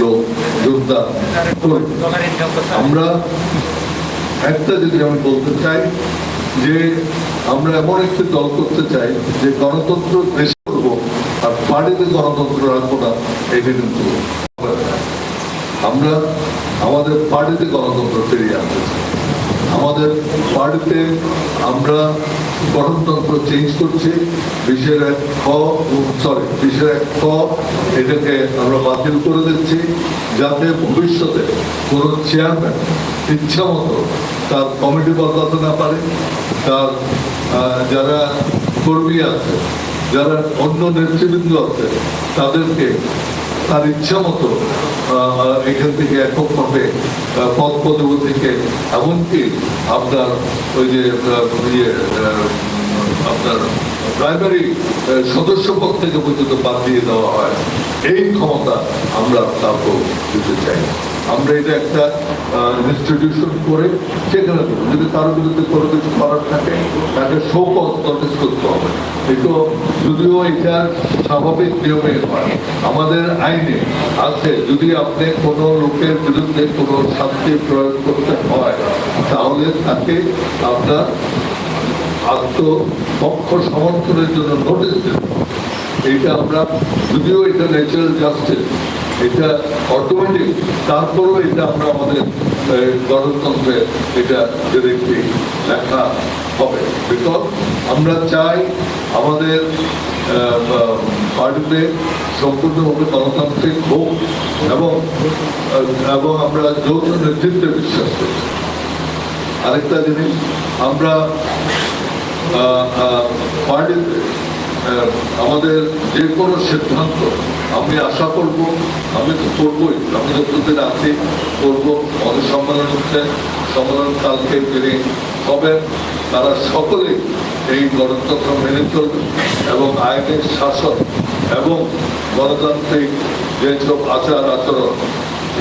লোক যোদ্ধা। আমরা একটা যদি আমি বলতে চাই যে আমরা এমন একটি দল করতে চাই যে গণতন্ত্র দেশ করব আর বাড়িতে গণতন্ত্র রাখব না এটা কিন্তু আমরা আমাদের বাড়িতে গণতন্ত্র ফিরিয়ে আনতে চাই। আমাদের বাড়িতে আমরা গণতন্ত্র চেঞ্জ করছি। বিশের এক খ সরি বিশের এক খ, এটাকে আমরা বাতিল করে দিচ্ছি যাতে ভবিষ্যতে কোনো চেয়ারম্যান ইচ্ছা মতো তার কমিটি বদলাতে না পারে। তার যারা কর্মী আছে, যারা অন্য নেতৃবৃন্দ আছে, তাদেরকে তার ইচ্ছা মতো এখান থেকে এককভাবে পদ পদবি থেকে এমনকি আপনার ওই যে ইয়ে আপনার প্রাইমারি সদস্য পদ থেকে পর্যন্ত বাদ দিয়ে দেওয়া হয় এই ক্ষমতা আমরা তারপর দিতে চাই। আমরা এটা একটা ইনস্টিটিউশন করে সেখানে দেবো। যদি কারও বিরুদ্ধে কোনো কিছু করার থাকে, তাকে শোকজ নোটিস করতে হবে কিন্তু যদিও এটা স্বাভাবিক নিয়মে হয়, আমাদের আইনে আছে, যদি আপনি কোনো লোকের বিরুদ্ধে কোনো শাস্তি প্রয়োগ করতে হয়, তাহলে তাকে আপনার আত্মপক্ষ সমর্থনের জন্য নোটিশ দেবে এইটা আমরা, যদিও এটা ন্যাচারাল জাস্টিস এটা অটোমেটিক, তারপরেও এটা আমরা আমাদের গণতন্ত্রে এটা ডিরেক্টলি লেখা হবে। বিকজ আমরা চাই আমাদের পার্টিতে সম্পূর্ণভাবে গণতান্ত্রিক হোক এবং এবং আমরা যৌথ নেতৃত্বে বিশ্বাস করি। আরেকটা জিনিস, আমরা পার্টিতে আমাদের যে কোনো সিদ্ধান্ত আমি আশা করব, আমি তো করবই, আমি যতদিন আছি করব, আমাদের সম্মেলন হচ্ছে, সম্মেলন কালকে যিনি হবেন তারা সকলেই এই গণতন্ত্র মেনে চলবে এবং আইনের শাসন এবং গণতান্ত্রিক যেসব আচার আচরণ,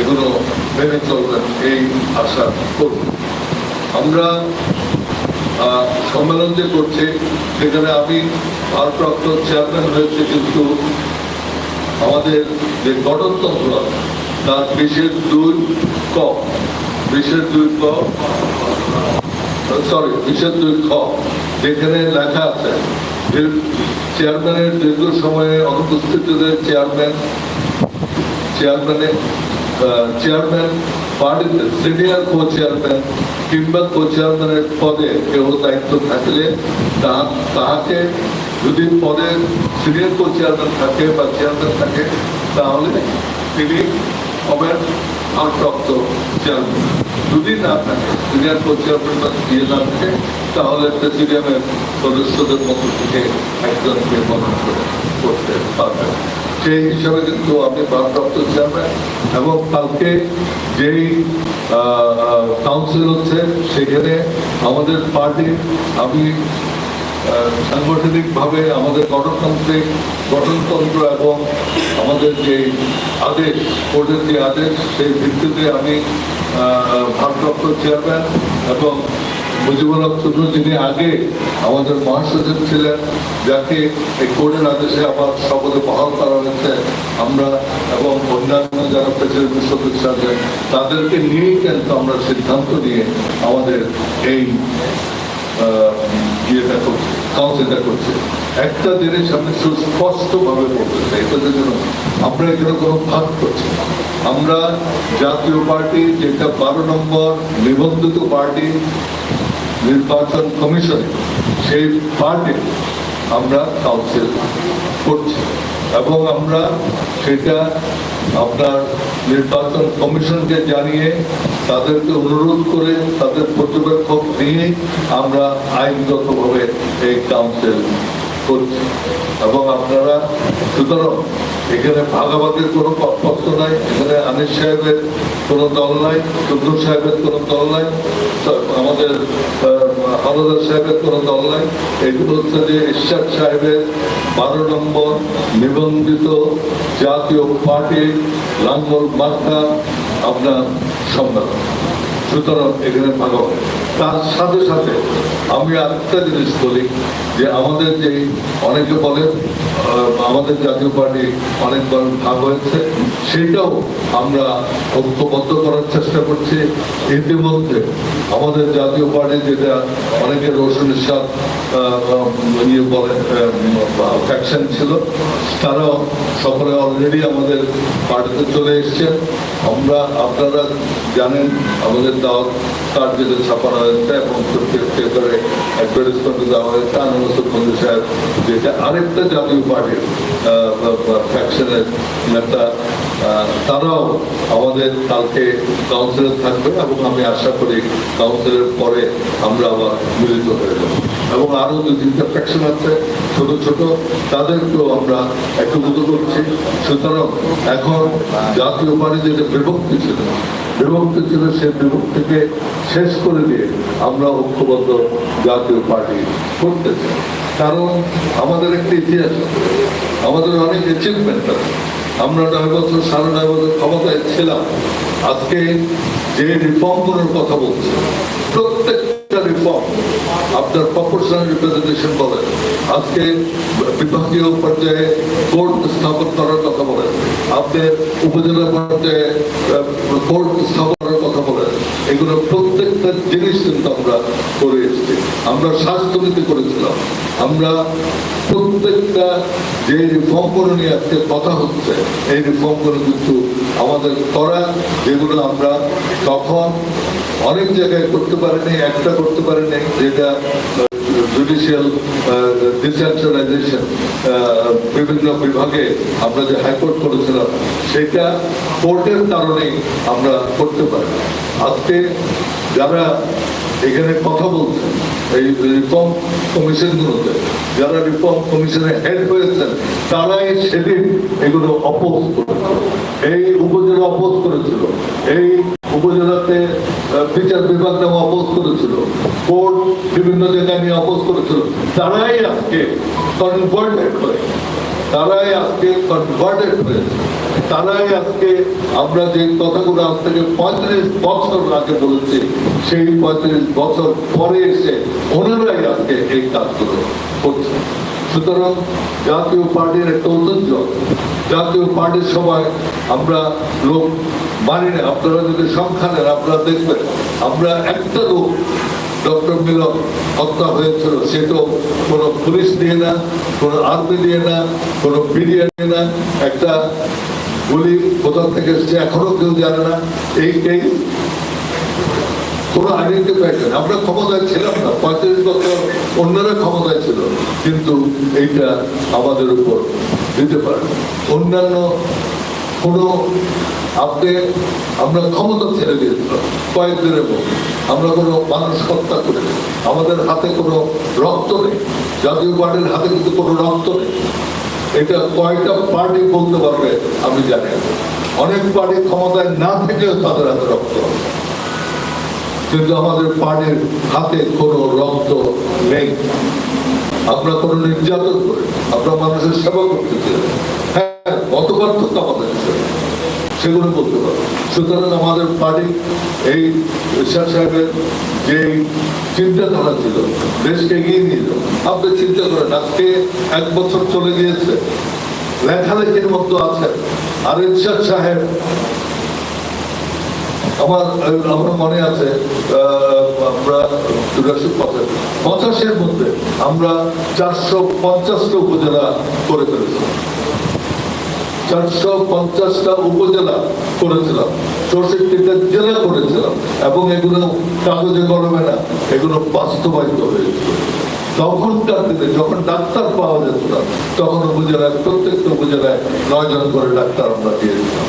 এগুলো মেনে চলবেন এই আশা করব। আমরা সম্মেলন যে করছি। সেখানে আমি আর ভারপ্রাপ্ত চেয়ারম্যান হয়েছে কিন্তু আমাদের যে গণতন্ত্র, তার বিশেষ দুই ক, বিশেষ দুই ক সরি বিশেষ দুই খ, যেখানে লেখা আছে চেয়ারম্যানের দীর্ঘ সময়ে অনুপস্থিতিতে চেয়ারম্যান চেয়ারম্যানের চেয়ারম্যান, পার্টিতে সিনিয়র কো চেয়ারম্যান কিংবা চেয়ারম্যানের পদে কেউ দায়িত্ব থাকলে তাহাকে যদি পদে সিনিয়র চেয়ারম্যান থাকে বা চেয়ারম্যান থাকে, তাহলে তিনি হবেন ভারপ্রাপ্ত চেয়ারম্যান যদি না থাকে, সিনিয়র বা দিয়ে না থাকে, তাহলে প্রেসিডিয়ামের সদস্যদের মধ্য থেকে একজনকে মনোনয়ন করে করতে পারবেন। সেই হিসাবে কিন্তু আমি ভারপ্রাপ্ত চেয়ারম্যান এবং কালকে যেই কাউন্সিল হচ্ছে, সেখানে আমাদের পার্টি আমি সাংগঠনিকভাবে আমাদের গণতান্ত্রিক গঠনতন্ত্র এবং আমাদের যে আদেশ কোর্টের যে আদেশ, সেই ভিত্তিতে আমি ভারপ্রাপ্ত চেয়ারম্যান এবং যিনি আগে আমাদের মহাসচিব ছিলেন, যাকে এই কোর্টের আদেশে শপথে বহাল করা হয়েছে আমরা এবং অন্যান্য যারা প্রেসিডেন্ট সদস্য আছেন, তাদেরকে নিয়েই কিন্তু আমরা সিদ্ধান্ত নিয়ে আমাদের এই ইয়েটা করছে, কাউন্সিলটা করছে একটা জিনিস আমি সুস্পষ্ট ভাবে বলতে চাই এটার জন্য আমরা এখানে কোনো করছি। আমরা জাতীয় পার্টি, যেটা বারো নম্বর নিবন্ধিত পার্টি নির্বাচন কমিশনে সেই পার্টি আমরা কাউন্সিল করছি। এবং আমরা সেটা আপনার নির্বাচন কমিশনকে জানিয়ে তাদেরকে অনুরোধ করে, তাদের পর্যবেক্ষক নিয়ে আমরা আইনগতভাবে এই কাউন্সিল করছি এবং আপনারা সুতরাং এখানে ভাগাভাগির কোনো পক্ষ নাই, এখানে আনিস সাহেবের কোনো দল নাই, চন্দ্র সাহেবের কোনো দল নাই আমাদের হলদার সাহেবের কোনো দল নাই। এগুলো হচ্ছে যে ঈশ্বর সাহেবের বারো নম্বর নিবন্ধিত জাতীয় পার্টির লাঙ্গল মার্কা আপনার সম্মেলন। সুতরাং এখানে ভাগাভাগি। তার সাথে সাথে আমি আরেকটা জিনিস বলি যে আমাদের যে অনেকে বলেন আমাদের জাতীয় পার্টি অনেকবার ভাগ হয়েছে, সেটাও আমরা ঐক্যবদ্ধ করার চেষ্টা করছি। ইতিমধ্যে আমাদের জাতীয় পার্টি যেটা অনেকে রোশন সাহ ইয়ে বলে ফ্যাকশন ছিল, তারাও সকলে অলরেডি আমাদের পার্টিতে চলে এসছেন আমরা, আপনারা জানেন, আমাদের দাওয়াত কার্ড যেটা ছাপানো আরেকটা জাতীয় পার্টির নেতা তারাও আমাদের কালকে কাউন্সিলে থাকবে এবং আমি আশা করি কাউন্সিলের পরে আমরা আবার মিলিত হয়ে যাব। এবং আরও দু তিনটা ফ্যাকশন আছে, ছোট ছোট, তাদেরকেও আমরা একত্রিত করছি। সুতরাং এখন জাতীয় পার্টি যেটা বিভক্তি ছিল বিভক্তি ছিল সেই বিভক্তিকে শেষ করে দিয়ে আমরা ঐক্যবদ্ধ জাতীয় পার্টি করতে চাই। কারণ আমাদের একটি ইতিহাস আমাদের অনেক অ্যাচিভমেন্ট আছে। আমরা নয় বছর, সাড়ে নয় বছর ক্ষমতায় ছিলাম। আজকে যে রিফর্মগুলোর কথা বলছে, প্রত্যেকটা রিফর্ম আপনার প্রপোর্শনাল রিপ্রেজেন্টেশন বলেন। আজকে বিভাগীয় পর্যায়ে কোর্ট স্থাপন করার কথা বলেন। আপনার উপজেলা পর্যায়ে কোর্ট স্থাপনের কথা বলেন। এগুলো প্রত্যেকটা জিনিস কিন্তু আমরা করে এসেছি। আমরা স্বাস্থ্যনীতি করেছিলাম। আমরা প্রত্যেকটা যে রিফর্মগুলো নিয়ে আজকে কথা হচ্ছে, এই রিফর্মগুলো কিন্তু আমাদের করা, যেগুলো আমরা তখন অনেক জায়গায় করতে পারিনি, একটা করতে পারিনি, যেটা জুডিশিয়াল ডিসেন্ট্রালাইজেশন বিভিন্ন বিভাগে আমরা যে হাইকোর্ট করেছিলাম, সেটা কোর্টের কারণেই আমরা করতে পারি আজকে যারা এখানে কথা বলছেন এই রিফর্ম কমিশনগুলোতে, যারা রিফর্ম কমিশনের হেড হয়েছেন, তারাই সেদিন এগুলো অপোজ করেছিল। এই উপজেলা অপোজ করেছিল। এই উপজেলাতে বিচার বিভাগ নামে অপোজ করেছিল। কোর্ট বিভিন্ন জায়গায় নিয়ে অপোজ করেছিল। তারাই আজকে কনভার্টেড হয়ে তারাই আজকে কনভার্টেড হয়েছে তারাই আজকে আমরা যে কথাগুলো আজ থেকে পঁয়ত্রিশ বছর আগে বলেছি, সেই পঁয়ত্রিশ বছর পরে এসে ওনারাই আজকে এই কাজগুলো করছে সুতরাং জাতীয় পার্টির একটা ঐতিহ্য জাতীয় পার্টির সময় আমরা লোক মানি না। আপনারা যদি সংখ্যা নেন আপনারা দেখবেন, আমরা একটা লোক ডক্টর মিলন হত্যা হয়েছিল সেটাও কোনো পুলিশ দিয়ে না, কোনো আর্মি দিয়ে না, কোনো মিডিয়া দিয়ে না, একটা গুলি কোথা থেকে এসছে এখনও কেউ জানে না। এই এই কোনো আইডেন্টিফাই নেই আমরা ক্ষমতায় ছিলাম না পঁয়ত্রিশ বছর অন্যরা ক্ষমতায় ছিল, কিন্তু এইটা আমাদের উপর দিতে পারে অন্যান্য কোনো আপনি, আমরা ক্ষমতা ছেড়ে দিয়েছিলাম, কয়েকদিনের মধ্যে। আমরা কোনো মানুষ হত্যা করে আমাদের হাতে কোনো রক্ত নেই। জাতীয় পার্টির হাতে কিন্তু কোনো রক্ত নেই। এটা কয়টা পার্টি বলতে পারবে আমি জানি অনেক পার্টি ক্ষমতায় না থেকেও তাদের হাতে রক্ত আছে। কিন্তু আমাদের পার্টির হাতে কোনো রক্ত নেই। আমরা কোনো নির্যাতন করে আমরা মানুষের সেবা করতে চাই। হ্যাঁ অতপার্থক্য আমাদের সেগুলো বলতে পারব। সুতরাং আমাদের পার্টি এই ঈশ্বর সাহেবের যে চিন্তাধারা ছিল, দেশকে এগিয়ে যাও। আপনি চিন্তা করেন, আজকে এক বছর চলে গিয়েছে। লেখালেখির মতো আছে আর ইরশাদ সাহেব আমার আমার মনে আছে আমরা চুরাশি পঁচাশি পঁচাশির মধ্যে আমরা চারশো পঞ্চাশটা উপজেলা করে ফেলেছিলাম চারশো পঞ্চাশটা উপজেলা করেছিলাম, চৌষট্টিটা জেলা করেছিলাম, এবং এগুলো কাগজে কলমে না, এগুলো বাস্তবায়িত হয়েছিল। তখনকার দিনে যখন ডাক্তার পাওয়া যেত না, তখন উপজেলায় প্রত্যেকটা উপজেলায় নয় জন করে ডাক্তার আমরা দিয়ে দিতাম।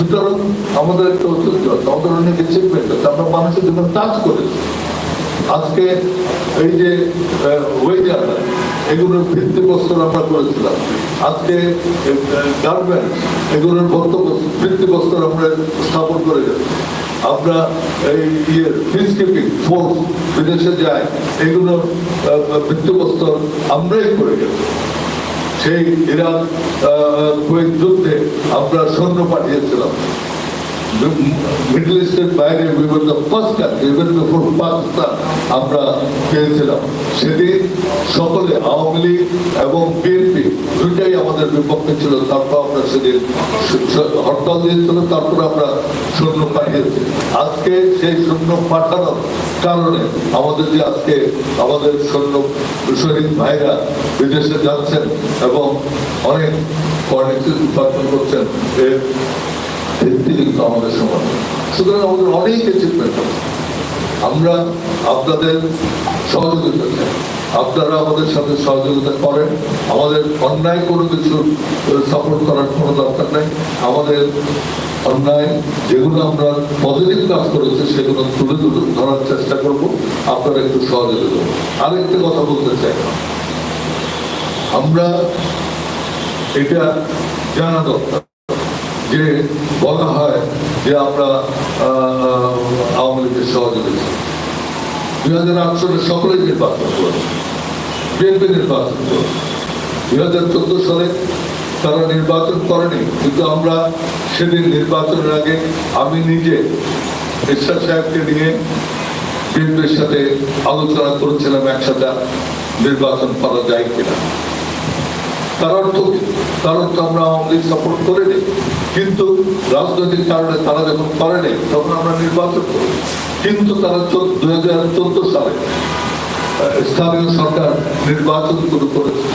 সুতরাং আমাদের একটা ঐতিহ্য আমাদের অনেক অ্যাচিভমেন্ট আছে, আমরা মানুষের জন্য কাজ করেছি। আজকে এই যে ওয়েজার এগুলোর ভিত্তিপ্রস্তর আমরা করেছিলাম। আজকে গার্মেন্টস এগুলোর বক্তব্য ভিত্তিপ্রস্তর আমরা স্থাপন করে গেছি। আমরা এই ইয়ে পিস কিপিং ফোর্স বিদেশে যায়, এগুলোর ভিত্তিপ্রস্তর আমরাই করে গেছি। সেই ইরাক যুদ্ধে আমরা সৈন্য পাঠিয়েছিলাম। মিডল ইস্টের বাইরে we were the first country, even before Pakistan আমরা পেয়েছিলাম। সেদিন সকলে আওয়ামী লীগ এবং বিএনপি দুইটাই আমাদের বিপক্ষে ছিল। তারপর আমরা সেদিন হরতাল দিয়েছিল তারপর আমরা সৈন্য পাঠিয়েছি। আজকে সেই শূন্য পাঠানোর কারণে আমাদের যে আজকে আমাদের সৈন্য শহীদ ভাইরা বিদেশে যাচ্ছেন এবং অনেক কর্নেক্সিস উৎপাদন করছেন এর ভিত্তি কিন্তু আমাদের সমাজ সুতরাং আমাদের অনেক অ্যাচিভমেন্ট আমরা আপনাদের সহযোগিতা চাই। আপনারা আমাদের সাথে সহযোগিতা করেন। আমাদের অন্যায় কোনো কিছু সাপোর্ট করার কোনো দরকার নেই। আমাদের অন্যায় যেগুলো আমরা পজিটিভ কাজ করেছি, সেগুলো তুলে তুলে ধরার চেষ্টা করব। আপনারা একটু সহযোগিতা করুন। আরেকটা কথা বলতে চাই। আমরা এটা জানা দরকার। যে বলা হয় যে আমরা আওয়ামী লীগের সহযোগিতা দুই হাজার আট সালে সকলেই নির্বাচন করেছে। বিএনপি নির্বাচন করেছে। দুই হাজার চোদ্দ সালে তারা নির্বাচন করেনি, কিন্তু আমরা সেদিন নির্বাচনের আগে আমি নিজে ঈশ্বর সাহেবকে নিয়ে বিএনপির সাথে আলোচনা করেছিলাম একসাথে, নির্বাচন করা যায় কিনা। তার অর্থ? তার অর্থ আমরা আওয়ামী লীগ সাপোর্ট করে নিই কিন্তু রাজনৈতিক কারণে তারা যখন করে নেই তখন আমরা নির্বাচন করি। কিন্তু তারা দুই হাজার চোদ্দ সালে স্থানীয় সরকার নির্বাচন শুরু করেছে।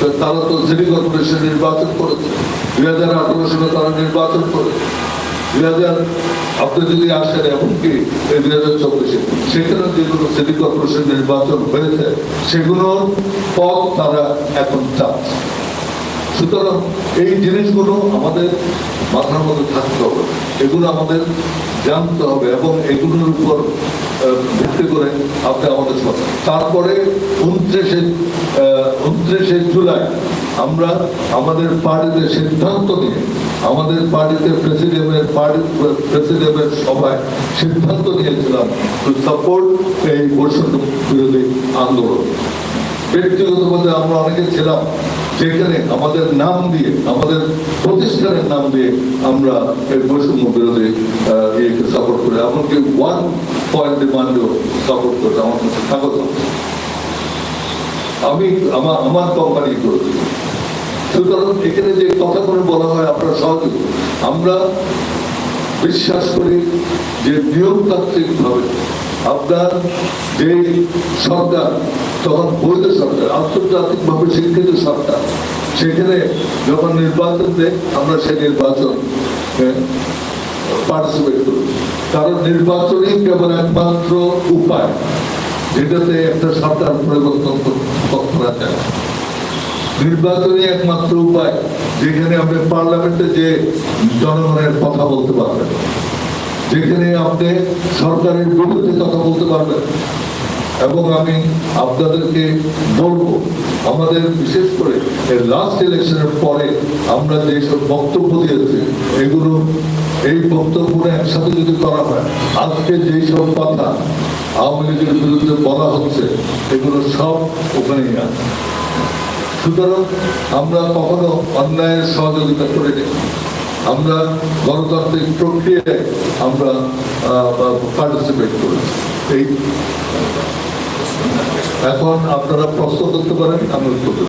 তো তারা তো সিটি কর্পোরেশন নির্বাচন করেছে। দুই হাজার আঠারো সালে তারা নির্বাচন করেছে। দুই হাজার আপনি যদি আসেন এমনকি দুই হাজার চব্বিশে সেখানে যেগুলো সিটি কর্পোরেশন নির্বাচন হয়েছে, সেগুলোর পথ তারা এখন চাচ্ছে সুতরাং এই জিনিসগুলো আমাদের মাথার মধ্যে থাকতে হবে। এগুলো আমাদের জানতে হবে এবং এগুলোর উপর ভিত্তি করে আপনি আমাদের তারপরে উনত্রিশে উনত্রিশে জুলাই আমরা আমাদের পার্টিতে সিদ্ধান্ত নিয়ে, আমাদের পার্টিতে প্রেসিডেন্টের পার্টি প্রেসিডেন্টের সভায় সিদ্ধান্ত নিয়েছিলাম টু সাপোর্ট এই বৈষম্য বিরোধী আন্দোলন। ব্যক্তিগতভাবে আমরা অনেকে ছিলাম, যেখানে আমাদের নাম দিয়ে, আমাদের প্রতিষ্ঠানের নাম দিয়ে আমরা এই বৈষম্য বিরোধী ইয়েকে সাপোর্ট করি। এমনকি ওয়ান পয়েন্ট ডিমান্ডও সাপোর্ট করতে আমার কাছে আছে। আমি আমার আমার কোম্পানি করেছি সুতরাং এখানে যে কথাগুলো বলা হয় আপনারা সহযোগ আমরা বিশ্বাস করি যে নিয়মতান্ত্রিক ভাবে আপনার যে সরকার, তখন বৈধ সরকার, আন্তর্জাতিক ভাবে স্বীকৃত সরকার। সেখানে যখন নির্বাচন দেয়, আমরা সেই নির্বাচন পার্টিসিপেট করি। কারণ নির্বাচনই কেবল একমাত্র উপায়, যেটাতে একটা সরকার পরিবর্তন করা যায়। নির্বাচনই একমাত্র উপায়, যেখানে আপনি পার্লামেন্টে যে জনগণের কথা বলতে পারবেন। যেখানে আপনি সরকারের বিরুদ্ধে কথা বলতে পারবেন। এবং আমি আপনাদেরকে বলব, আমাদের বিশেষ করে লাস্ট ইলেকশনের পরে আমরা যেসব বক্তব্য দিয়েছি, এগুলো, এই বক্তব্যগুলো একসাথে যদি করা হয়, আজকে যেই সব কথা আওয়ামী লীগের বিরুদ্ধে বলা হচ্ছে, এগুলো সব ওখানেই আছে। সুতরাং আমরা কখনো অন্যায়ের সহযোগিতা করিনি। আমরা গণতান্ত্রিক প্রক্রিয়ায় আমরা পার্টিসিপেট করেছি এই এখন আপনারা প্রশ্ন করতে পারেন আমি উত্তর।